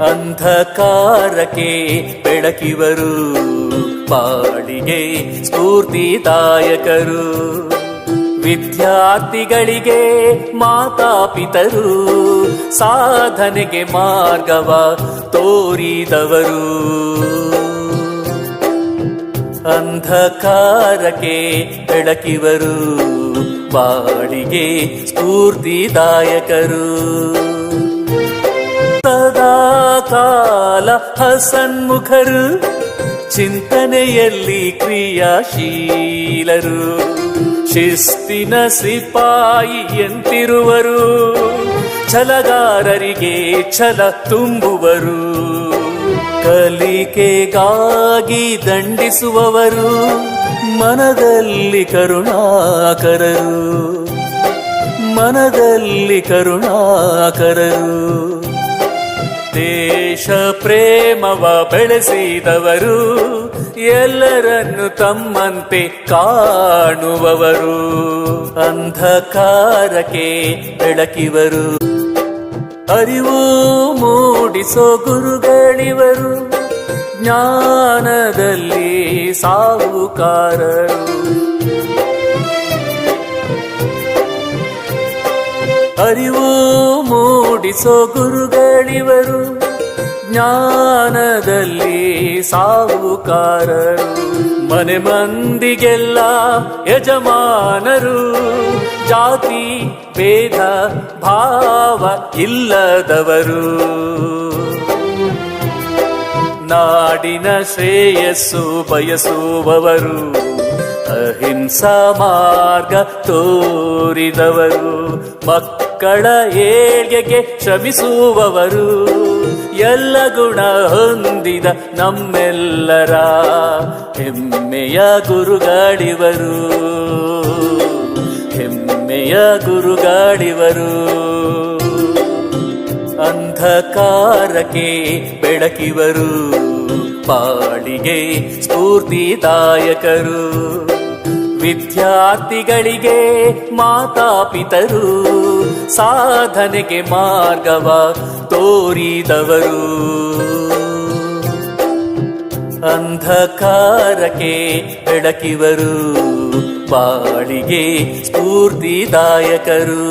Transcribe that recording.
ಅಂಧಕಾರಕ್ಕೆ ಬೆಳಕಿವರು ಬಾಳಿಗೆ ಸ್ಫೂರ್ತಿದಾಯಕರು. ವಿದ್ಯಾರ್ಥಿಗಳಿಗೆ ಮಾತಾಪಿತರು ಸಾಧನೆಗೆ ಮಾರ್ಗವ ತೋರಿದವರು. ಅಂಧಕಾರಕ್ಕೆ ಬೆಳಕಿವರು ಬಾಳಿಗೆ ಸ್ಫೂರ್ತಿದಾಯಕರು. ಕಾಲ ಹಸನ್ಮುಖರು ಚಿಂತನೆಯಲ್ಲಿ ಕ್ರಿಯಾಶೀಲರು. ಶಿಸ್ತಿನ ಸಿಪಾಯಿಯಂತಿರುವರು ಛಲಗಾರರಿಗೆ ಛಲ ತುಂಬುವರು. ಕಲಿಕೆಗಾಗಿ ದಂಡಿಸುವವರು, ಮನದಲ್ಲಿ ಕರುಣಾಕರರು. ಮನದಲ್ಲಿ ಕರುಣಾಕರರು. ದೇಶ ಪ್ರೇಮವ ಬೆಳೆಸಿದವರು ಎಲ್ಲರನ್ನು ತಮ್ಮಂತೆ ಕಾಣುವವರು. ಅಂಧಕಾರಕ್ಕೆ ಬೆಳಕಿವರು. ಅರಿವು ಮೂಡಿಸೋ ಗುರುಗಳಿವರು. ಜ್ಞಾನದಲ್ಲಿ ಸಾಹುಕಾರರು. ಅರಿವು ಮೂಡಿಸೋ ಗುರುಗಳಿವರು ಜ್ಞಾನದಲ್ಲಿ ಸಾಹುಕಾರರು. ಮನೆ ಮಂದಿಗೆಲ್ಲ ಯಜಮಾನರು. ಜಾತಿ ಭೇದ ಭಾವ ಇಲ್ಲದವರು. ನಾಡಿನ ಶ್ರೇಯಸ್ಸು ಬಯಸುವವರು. ಅಹಿಂಸಾ ಮಾರ್ಗ ತೋರಿದವರು, ಮಕ್ಕಳ ಏಳ್ಗೆಗೆ ಶ್ರಮಿಸುವವರು. ಎಲ್ಲ ಗುಣ ಹೊಂದಿದ ನಮ್ಮೆಲ್ಲರ ಹೆಮ್ಮೆಯ ಗುರುಗಾಡಿವರು ಹೆಮ್ಮೆಯ ಗುರುಗಾಡಿವರು ಅಂಧಕಾರಕ್ಕೆ ಬೆಳಕಿವರು ಪಾಳಿಗೆ ಸ್ಫೂರ್ತಿದಾಯಕರು. ವಿದ್ಯಾರ್ಥಿಗಳಿಗೆ ಮಾತಾಪಿತರು ಸಾಧನೆಗೆ ಮಾರ್ಗವ ತೋರಿದವರು. ಅಂಧಕಾರಕ್ಕೆ ಬೆಳಕಿವರು ಬಾಳಿಗೆ ಸ್ಫೂರ್ತಿದಾಯಕರು.